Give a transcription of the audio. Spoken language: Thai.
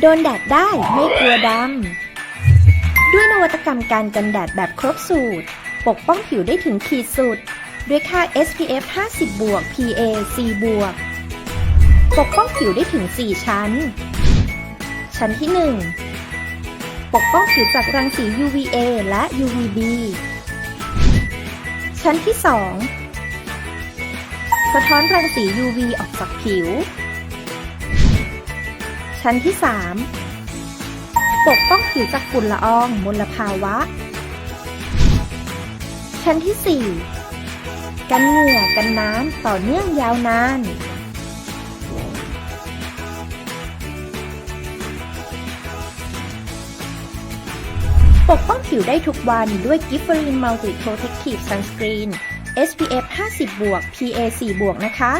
โดนแดดได้ไม่กลัวดำ ด้วยนวัตกรรมการกันแดดแบบครบสูตร ปกป้องผิวได้ถึงขีดสุด ด้วยค่า SPF 50บวก PA C บวกปกป้องผิวได้ถึง 4 ชั้น ชั้นที่ 1 ปกป้องผิวจากรังสี UVA และ UVB ชั้นที่ 2 สะท้อนรังสี UV ออกจากผิว ชั้นที่ 3 ปกป้องผิวจากฝุ่นละอองมลภาวะ ชั้นที่ 4 กันเหงื่อกันน้ำต่อเนื่องยาวนาน ปกป้องผิวได้ทุกวันด้วย g i f f e r i n Multi Protective Sunscreen SPF 50 บวก PA 4 บวกนะคะ